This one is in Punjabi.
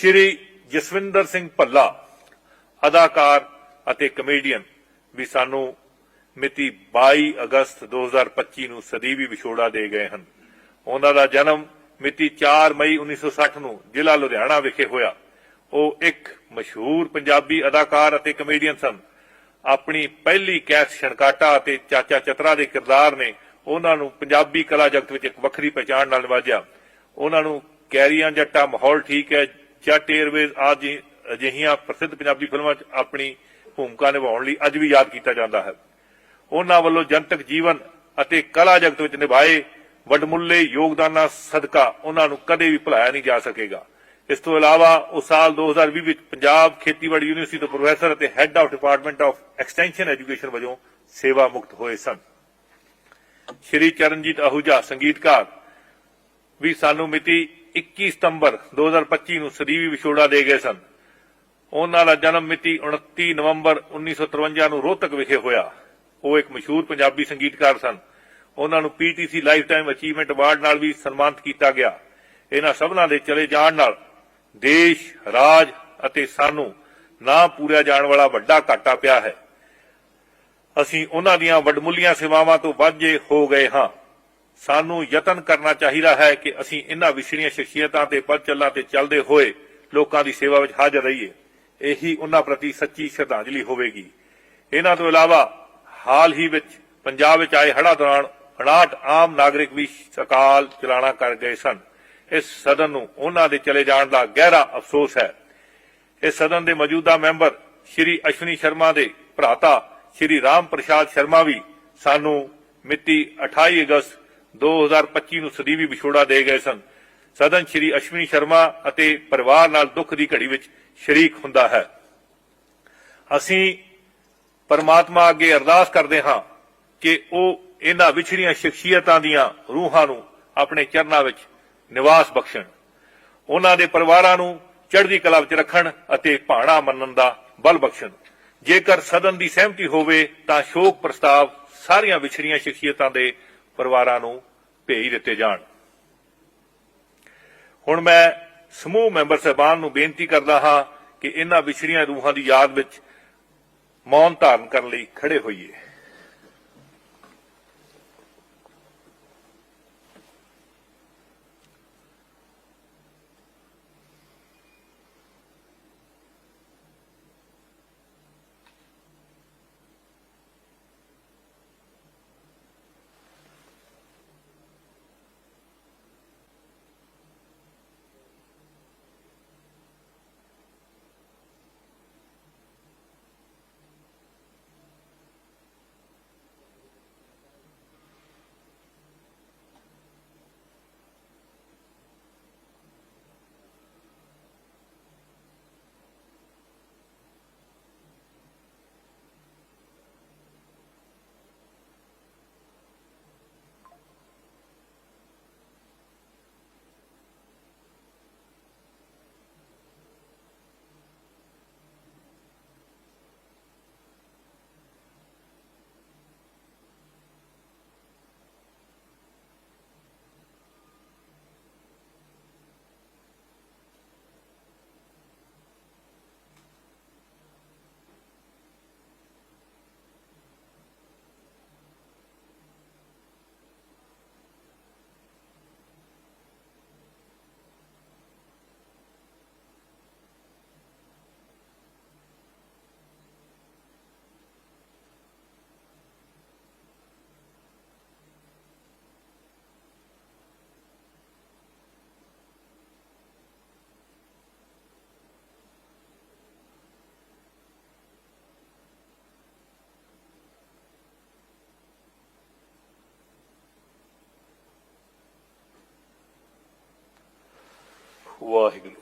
ਸ਼੍ਰੀ ਜਸਵਿੰਦਰ ਸਿੰਘ ਭੱਲਾ, ਅਦਾਕਾਰ ਅਤੇ ਕਮੇਡੀਅਨ ਵੀ ਸਾਨੂੰ ਮਿਤੀ 22 ਅਗਸਤ 2025 ਨੂੰ ਸਦੀਵੀ ਵਿਛੋੜਾ ਦੇ ਗਏ ਹਨ। ਉਹਨਾਂ ਦਾ ਜਨਮ ਮਿਤੀ 4 ਮਈ 1960 ਨੂੰ ਜ਼ਿਲ੍ਹਾ ਲੁਧਿਆਣਾ ਵਿਖੇ ਹੋਇਆ। ਉਹ ਇੱਕ ਮਸ਼ਹੂਰ ਪੰਜਾਬੀ ਅਦਾਕਾਰ ਅਤੇ ਕਮੇਡੀਅਨ ਸਨ। ਆਪਣੀ ਪਹਿਲੀ ਕੈਸ ਛਣਕਾਟਾ ਅਤੇ ਚਾਚਾ ਚਤਰਾ ਦੇ ਕਿਰਦਾਰ ਨੇ ਉਹਨਾਂ ਨੂੰ ਪੰਜਾਬੀ ਕਲਾ ਜਗਤ ਵਿੱਚ ਇੱਕ ਵੱਖਰੀ ਪਛਾਣ ਨਾਲ ਨਿਵਾਜਿਆ। ਉਹਨਾਂ ਨੂੰ ਕੈਰੀਆਂ ਜੱਟਾ ਮਾਹੌਲ ਠੀਕ ਹੈ ਜੱਟ 에ਅਰਵੇਜ਼ ਆਦਿ ਅਜਿਹੀਆਂ ਪ੍ਰਸਿੱਧ ਪੰਜਾਬੀ ਫਿਲਮਾਂ 'ਚ ਆਪਣੀ ਭੂਮਿਕਾ ਨਿਭਾਉਣ ਲਈ ਅੱਜ ਵੀ ਯਾਦ ਕੀਤਾ ਜਾਂਦਾ ਹੈ। ਉਹਨਾਂ ਵੱਲੋਂ ਜਨਤਕ ਜੀਵਨ ਅਤੇ ਕਲਾ ਜਗਤ ਵਿੱਚ ਨਿਭਾਏ ਵੱਡਮੁੱਲੇ ਯੋਗਦਾਨਾਂ ਸਦਕਾ ਉਹਨਾਂ ਨੂੰ ਕਦੇ ਵੀ ਭੁਲਾਇਆ ਨਹੀਂ ਜਾ ਸਕੇਗਾ। ਇਸ ਤੋਂ ਇਲਾਵਾ ਉਹ ਸਾਲ 2020 ਵਿੱਚ ਪੰਜਾਬ ਖੇਤੀਬਾੜੀ ਯੂਨੀਵਰਸਿਟੀ ਤੋਂ ਪ੍ਰੋਫੈਸਰ ਅਤੇ head of department of extension education ਵਜੋਂ ਸੇਵਾ ਮੁਕਤ ਹੋਏ ਸਨ। ਸ਼੍ਰੀ ਚਰਨਜੀਤ ਆਹੂਜਾ ਸੰਗੀਤਕਾਰ, ਵੀ ਸਾਨੂੰ ਮਿਤੀ 21 ਸਤੰਬਰ 2025 ਨੂੰ ਸਦੀਵੀ ਵਿਛੋੜਾ ਦੇ ਗਏ ਸਨ। ਉਹਨਾਂ ਦਾ ਜਨਮ ਮਿਤੀ 29 ਨਵੰਬਰ 1953 ਨੂੰ ਰੋਹਤਕ ਵਿਖੇ ਹੋਇਆ। ਉਹ ਇੱਕ ਮਸ਼ਹੂਰ ਪੰਜਾਬੀ ਸੰਗੀਤਕਾਰ ਸਨ। ਉਹਨਾਂ ਨੂੰ PTC lifetime achievement award ਨਾਲ ਵੀ ਸਨਮਾਨਿਤ ਕੀਤਾ ਗਿਆ। ਇਹਨਾਂ ਸਭਨਾਂ ਦੇ ਚਲੇ ਜਾਣ ਨਾਲ ਦੇਸ਼, ਰਾਜ ਅਤੇ ਸਾਨੂੰ ਨਾ ਪੂਰਿਆ ਜਾਣ ਵਾਲਾ ਵੱਡਾ ਘਾਟਾ ਪਿਆ ਹੈ। ਅਸੀਂ ਉਹਨਾਂ ਦੀਆਂ ਵੱਡਮੁੱਲੀਆਂ ਸੇਵਾਵਾਂ ਤੋਂ ਵਾਂਝੇ ਹੋ ਗਏ ਹਾਂ। ਸਾਨੂੰ ਯਤਨ ਕਰਨਾ ਚਾਹੀਦਾ ਹੈ ਕਿ ਅਸੀਂ ਇਹਨਾਂ ਵਿਛੜੀਆਂ ਸ਼ਖਸੀਅਤਾਂ ਤੇ ਪਦ ਤੇ ਚੱਲਦੇ ਹੋਏ ਲੋਕਾਂ ਦੀ ਸੇਵਾ ਵਿੱਚ ਹਾਜ਼ਰ ਰਹੀਏ। ਇਹੀ ਉਹਨਾਂ ਪ੍ਰਤੀ ਸੱਚੀ ਸ਼ਰਧਾਂਜਲੀ ਹੋਵੇਗੀ। ਇਹਨਾਂ ਤੋਂ ਇਲਾਵਾ ਹਾਲ ਹੀ ਵਿੱਚ ਪੰਜਾਬ ਵਿੱਚ ਆਏ ਹੜਾ ਦੌਰਾਨ 59 ਆਮ ਨਾਗਰਿਕ ਵੀ ਸਕਾਲ ਚਲਾਣਾ ਕਰ ਗਏ ਸਨ। ਇਸ ਸਦਨ ਨੂੰ ਉਹਨਾਂ ਦੇ ਚਲੇ ਜਾਣ ਦਾ ਗਹਿਰਾ ਅਫਸੋਸ ਹੈ। ਇਸ ਸਦਨ ਦੇ ਮੌਜੂਦਾ ਮੈਂਬਰ ਸ਼੍ਰੀ ਅਸ਼ਵਨੀ ਸ਼ਰਮਾ ਦੇ ਭਰਾਤਾ ਸ਼੍ਰੀ ਰਾਮ ਪ੍ਰਸਾਦ ਸ਼ਰਮਾ ਵੀ ਸਾਨੂੰ ਮਿਤੀ 28 ਅਗਸਤ 2025 ਨੂੰ ਸਦੀਵੀ ਵਿਛੋੜਾ ਦੇ ਗਏ ਸਨ। ਸਦਨ ਸ਼੍ਰੀ ਅਸ਼ਵਨੀ ਸ਼ਰਮਾ ਅਤੇ ਪਰਿਵਾਰ ਨਾਲ ਦੁੱਖ ਦੀ ਘੜੀ ਵਿੱਚ ਸ਼ਰੀਕ ਹੁੰਦਾ ਹੈ। ਅਸੀਂ ਪਰਮਾਤਮਾ ਅੱਗੇ ਅਰਦਾਸ ਕਰਦੇ ਹਾਂ ਕਿ ਉਹ ਇਹਨਾਂ ਵਿਛੜੀਆਂ ਸ਼ਖਸੀਅਤਾਂ ਦੀਆਂ ਰੂਹਾਂ ਨੂੰ ਆਪਣੇ ਚਰਨਾਂ ਵਿੱਚ ਨਿਵਾਸ ਬਖਸ਼ਣ। ਉਹਨਾਂ ਦੇ ਪਰਿਵਾਰਾਂ ਨੂੰ ਚੜ੍ਹਦੀ ਕਲਾ ਵਿੱਚ ਰੱਖਣ ਅਤੇ ਭਾਣਾ ਮੰਨਣ ਦਾ ਬਲ ਬਖਸ਼ਣ। ਜੇਕਰ ਸਦਨ ਦੀ ਸਹਿਮਤੀ ਹੋਵੇ ਤਾਂ ਸ਼ੋਕ ਪ੍ਰਸਤਾਵ ਸਾਰੀਆਂ ਵਿਛੜੀਆਂ ਸ਼ਖਸੀਅਤਾਂ ਦੇ ਪਰਿਵਾਰਾਂ ਨੂੰ ਭੇਜ ਦਿੱਤੇ ਜਾਣ। ਹੁਣ ਮੈਂ ਸਮੂਹ ਮੈਂਬਰ ਸਹਿਬਾਨ ਨੂੰ ਬੇਨਤੀ ਕਰਦਾ ਹਾਂ ਕਿ ਇਹਨਾਂ ਵਿਛੜੀਆਂ ਰੂਹਾਂ ਦੀ ਯਾਦ ਵਿੱਚ ਮੌਨ ਧਾਰਨ ਕਰਨ ਲਈ ਖੜੇ ਹੋਈਏ। ਵਾਹਿਗੁਰੂ।